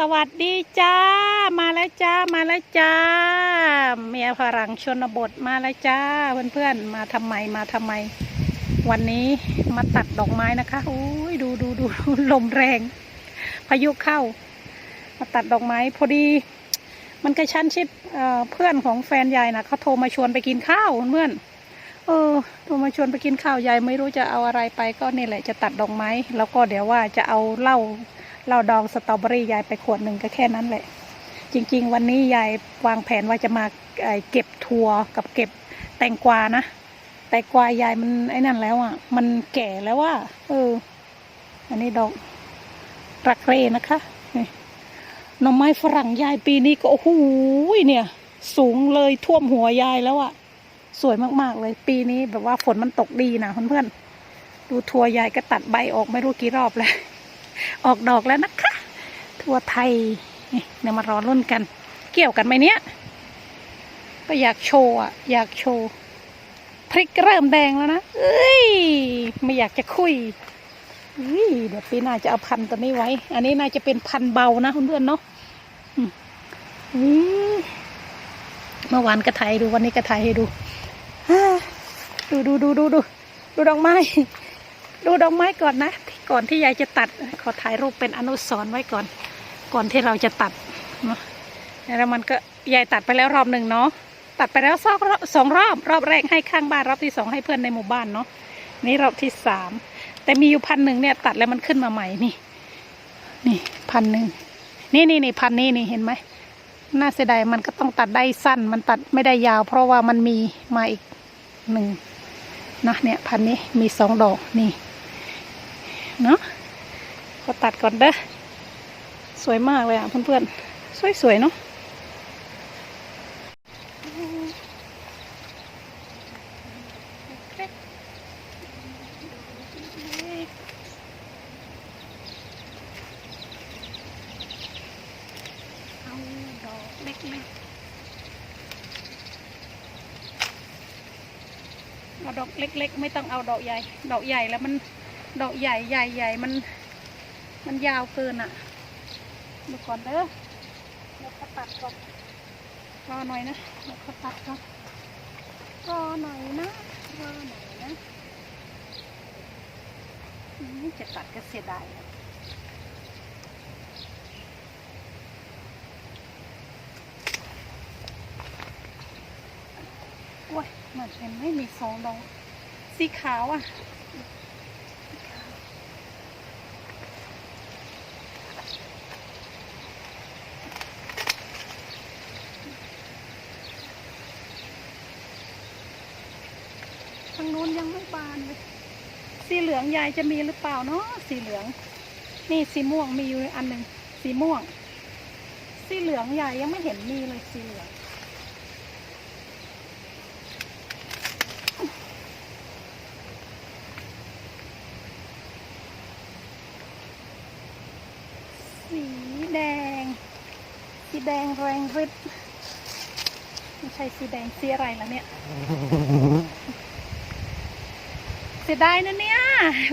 สวัสดีจ้า มาแล้วจ้า มาแล้วจ้า เมียฝรั่งชนบทมาแล้วจ้า เพื่อนๆ มาทำไม มาทำไม วันนี้มาตัดดอกไม้นะคะอุ้ยดูดูดูลมแรง พายุเข้า มาตัดดอกไม้พอดี มันกระชั้นชิดเอ่อเพื่อนของแฟนยายนะเขาโทรมาชวนไปกินข้าวเพื่อนเออโทรมาชวนไปกินข้าวยายไม่รู้จะเอาอะไรไปก็นี่แหละจะตัดดอกไม้ แล้วก็เดี๋ยวว่าจะเอาเหล้า เราดองสตรอเบอรี่ยายไปขวดหนึ่งก็แค่นั้นแหละ จริง ๆ วันนี้ยายวางแผนว่าจะมาเเก็บถั่วกับเก็บแตงกวานะ แตงกวายายมันไอ้นั่นแล้วอะ มันแก่แล้วว่าเออ อันนี้ดอกรักเรนะคะนี่หน่อไม้ฝรั่งยายปีนี้ก็โอ้โหเนี่ย สูงเลยท่วมหัวยายแล้วอะ สวยมากๆเลย ปีนี้แบบว่าฝนมันตกดีนะเพื่อนๆดูทัวยายก็ตัดใบออกไม่รู้กี่รอบแล้ว ออกดอกแล้วนะคะ ทั่วไทยนี่เดี๋ยวมารอรุ่นกัน เกี่ยวกันไหมเนี้ยก็อยากโชว์อะ อยากโชว์พริกเริ่มแดงแล้วนะเอ้ยไม่อยากจะคุยอุ้ยเดี๋ยวปีหน้าจะเอาพันตัวนี้ไว้ อันนี้น่าจะเป็นพันเบานะเพื่อนๆเนาะอืมเมื่อวานก็ถ่ายดูวันนี้ก็ถ่ายให้ดูดูดูดูดูดูดูดอกไม้ ดูดอกไม้ก่อนนะ ก่อนที่ยายจะตัด ขอถ่ายรูปเป็นอนุสรณ์ไว้ก่อน ก่อนที่เราจะตัดเนาะแล้วมันก็ยายตัดไปแล้วรอบหนึ่งเนาะตัดไปแล้วสองรอบสองรอบ รอบแรกให้ข้างบ้านรอบที่สองให้เพื่อนในหมู่บ้านเนาะนี่รอบที่สามแต่มีอยู่พันหนึ่งเนี่ยตัดแล้วมันขึ้นมาใหม่นี่ นี่พันหนึ่งนี่นี่นี่พันนี้นี่เห็นไหมน่าเสียดายมันก็ต้องตัดได้สั้น มันตัดไม่ได้ยาว เพราะว่ามันมีมาอีกหนึ่งนะเนี่ยพันนี้มีสองดอกนี่ เนาะก็ตัดก่อนเด้อสวยมากเลยอะเพื่อนๆ สวยๆเนาะเอาดอกเล็กๆเอาดอกเล็กๆไม่ต้องเอาดอกใหญ่ ดอกใหญ่แล้วมัน ดอกใหญ่ใหญ่ใหญ่มัน มันยาวเกินอะดูก่อนเด้อเดี๋ยวเขาตัดก่อนรอหน่อยนะเดี๋ยวเขาตัดก่อนรอหน่อยนะรอหน่อยนะอืมจะตัดก็เสียดายโอ้ยเหมือนเห็นไม่มีสองดอกสีขาวอะ นู้นยังไม่บานเลย สีเหลืองยายจะมีหรือเปล่าเนาะสีเหลือง นี่สีม่วงมีอยู่อันหนึ่งสีม่วง สีเหลืองยายยังไม่เห็นมีเลยสีเหลืองสีแดง สีแดงแรงฤทธิ์ไม่ใช่สีแดงสีอะไรแล้วเนี่ย เสียดายนะเนี่ย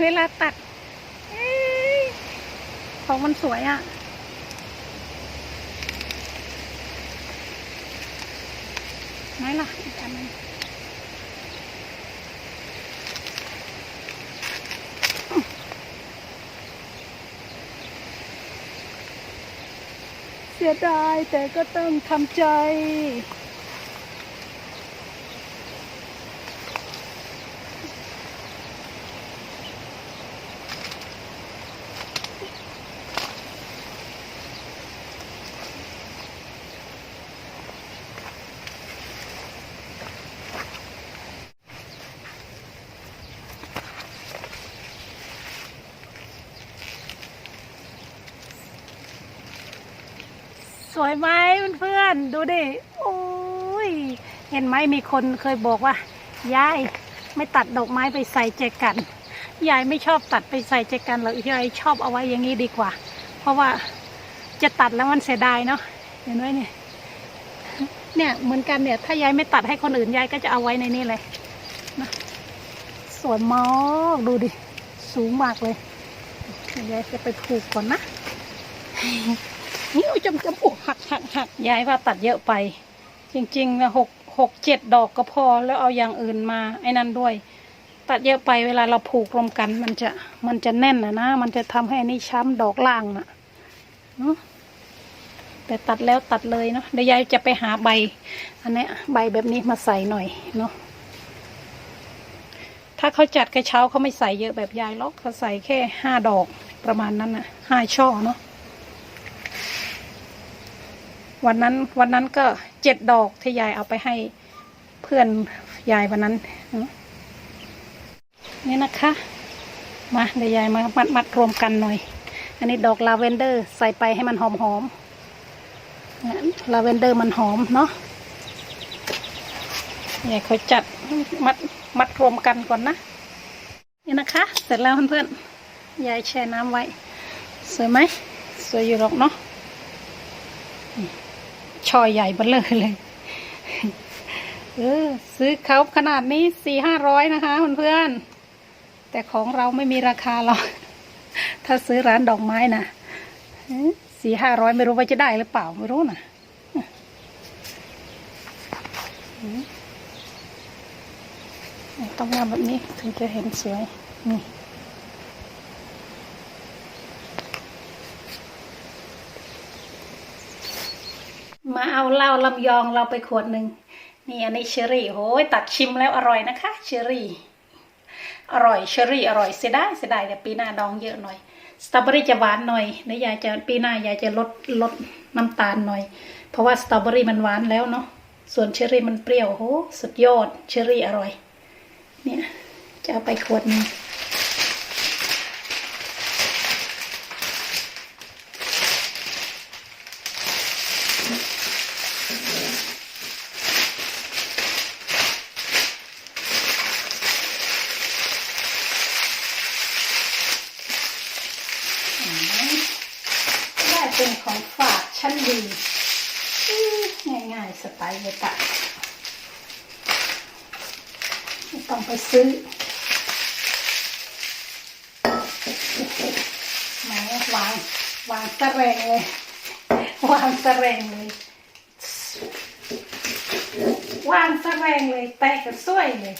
เวลาตัดอของมันสวยอะ่ะไหนล่ะ อีกอันนึงเสียดายแต่ก็ต้องทำใจ สวยไหมเพื่อนๆดูดิโอ้ยเห็นไหมมีคนเคยบอกว่ายายไม่ตัดดอกไม้ไปใส่แจกันยายไม่ชอบตัดไปใส่แจกันหรอกยายชอบเอาไว้อย่างนี้ดีกว่า เพราะว่าจะตัดแล้วมันเสียดายเนาะเห็นไหมเนี่ยเนี่ยเหมือนกันเนี่ย ถ้ายายไม่ตัดให้คนอื่นยายก็จะเอาไว้ในนี้เลยนะสวยมากดูดิ สูงมากเลยยวยายจะไปผูกก่อนนะ นิ้วจำจำโอ้หักหักหักยายว่าตัดเยอะไป จริงๆนะหกหกเจ็ดดอกก็พอแล้วเอาอย่างอื่นมาไอ้นั่นด้วย ตัดเยอะไปเวลาเราผูกรวมกัน มันจะมันจะแน่นนะนะมันจะทำให้อันนี้ช้ำดอกล่างนะเนาะแต่ตัดแล้วตัดเลยเนาะเดี๋ยวยายจะไปหาใบ อันนี้ใบแบบนี้มาใส่หน่อยเนาะถ้าเขาจัดกระเช้าเขาไม่ใส่เยอะแบบยายหรอกเขาใส่แค่ห้าดอกประมาณนั้นนะห้าช่อเนาะ วันนั้นวันนั้นก็เจ็ดดอกที่ยายเอาไปให้เพื่อนยายวันนั้นเนอะนี่นะคะ มาเดี๋ยวยายมามัดมัดรวมกันหน่อย อันนี้ดอกลาเวนเดอร์ใส่ไปให้มันหอมหอมลาเวนเดอร์มันหอมเนาะยายเขาจัดมัดมัดรวมกันก่อนนะนี่นะคะ เสร็จแล้วเพื่อนๆยายแช่น้ำไว้ สวยไหมสวยอยู่หรอกเนาะ ช่อใหญ่เบ้อเลยเลย เออ ซื้อเขาขนาดนี้สี่ห้าร้อยนะคะเพื่อนๆแต่ของเราไม่มีราคาหรอก ถ้าซื้อร้านดอกไม้นะสี่ห้าร้อยไม่รู้ว่าจะได้หรือเปล่าไม่รู้นะต้องงาแบบนี้ถึงจะเห็นสวยนี่ มาเอาเหล้าลำยองเราไปขวดหนึ่งนี่อันนี้เชอรี่โอ้ยตัดชิมแล้วอร่อยนะคะเชอรี่ อร่อยเชอรี่อร่อยเสียดายเสียดายแต่ปีหน้าดองเยอะหน่อยสตรอเบอรี่จะหวานหน่อยเดี๋ยวยายจะปีหน้ายายจะลดลดน้ำตาลหน่อย เพราะว่าสตรอเบอรี่มันหวานแล้วเนาะส่วนเชอรี่มันเปรี้ยวโหสุดยอดเชอรี่อร่อย เนี่ยจะเอาไปขวดหนึง ได้ เป็นของฝากชั้นดีง่ายๆสไตล์เวตะไม่ต้องไปซื้อแหมวางวางสะแรงเลยวางสะแรงเลยวางสะแรงเลยแตกกันสวยเลย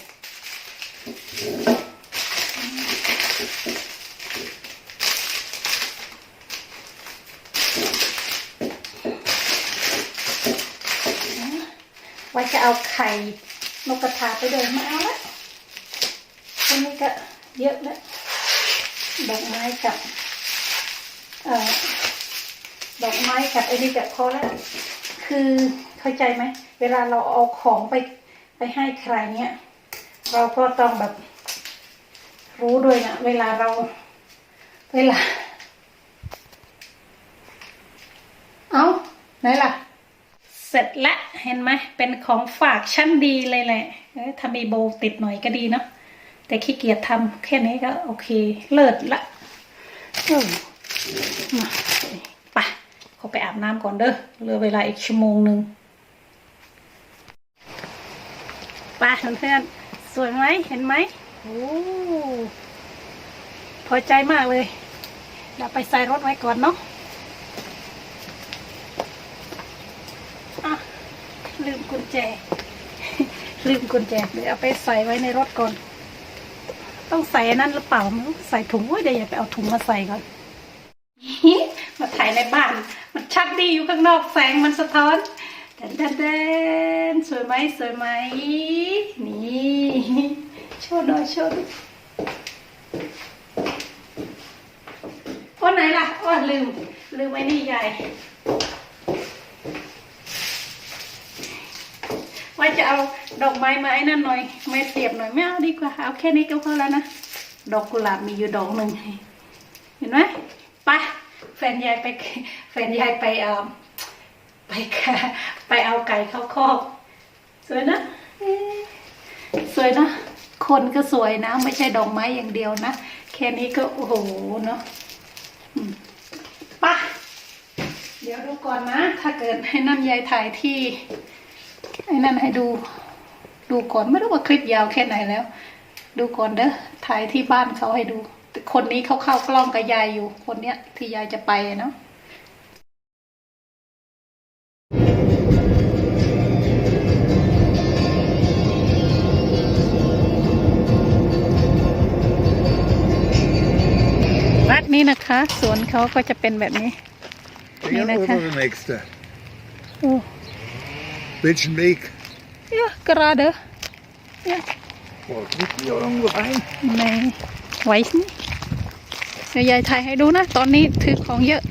ว่าจะ เอาไข่นกกระทาไปด้วยม่เอาละทีนี้ก็เยอะแล้วดอกไม้กับเอ่อดอกไม้กับไอ้นี่กับพอแล้วคือเข้าใจไหมเวลาเราเอาของไปไปให้ใครเนี้ยเราก็ต้องแบบ รู้ด้วยนะเวลาเรา เวลา เอาไหนล่ะ เสร็จละเห็นไหมเป็นของฝากชั้นดีเลยแหละเอ้ยถ้ามีโบติดหน่อยก็ดีเนาะแต่ขี้เกียจทำแค่นี้ก็โอเคเลิศละมาไปขาไปอาบน้ำก่อนเด้อเหลือเวลาอีกชั่วโมงหนึ่งไปเพื่อนๆสวยไหมเห็นไหมโอ้พอใจมากเลยเดี๋ยวไปใส่รถไว้ก่อนเนาะ อะ ลืมกุญแจ ลืมกุญแจเดี๋ยวเอาไปใส่ไว้ในรถก่อน ต้องใส่นั่นหรือเปล่าไม่รู้ใส่ถุงไว้เดี๋ยวอย่าไปเอาถุงมาใส่ก่อนมาถ่ายในบ้าน มันชัดดีอยู่ข้างนอกแสงมันสะท้อนแดนแดนแดนสวยไหมสวยไหมนี่โชว์หน่อยโชว์หน่อยโอ้ไหนล่ะอ้ลืม ลืมไว้นี่ใหญ่ ว่าจะเอาดอกไม้มาไอ้นั่นหน่อยไม่เสียบหน่อยไม่เอาดีกว่าเอาแค่นี้ก็พอแล้วนะดอกกุหลาบมีอยู่ดอกหนึ่งเห็นไหมไปแฟนยายไปแฟนยายไปเอ่อไปไปเอาไก่เข้าคอกสวยนะสวยนะคนก็สวยนะ ไม่ใช่ดอกไม้อย่างเดียวนะแค่นี้ก็โอ้โหเนาะอืมไปเดี๋ยวดูก่อนนะ ถ้าเกิดให้นั่นยายถ่ายที่ ให้นั่นให้ดู ดูก่อนไม่รู้ว่าคลิปยาวแค่ไหนแล้ว ดูก่อนเด้อถ่ายที่บ้านเขาให้ดู คนนี้เขาเข้ากล้องกับยายอยู่ คนเนี้ยที่ยายจะไปเนาะวัดนี่นะคะ สวนเขาก็จะเป็นแบบนี้ นี่นะคะ Bisschen meek. เยอะกระเด้อ Oh, niet hier irgendwo rein. ในไว้นี่เดี๋ยวยายถ่ายให้ดูนะ ตอนนี้ถือของเยอะ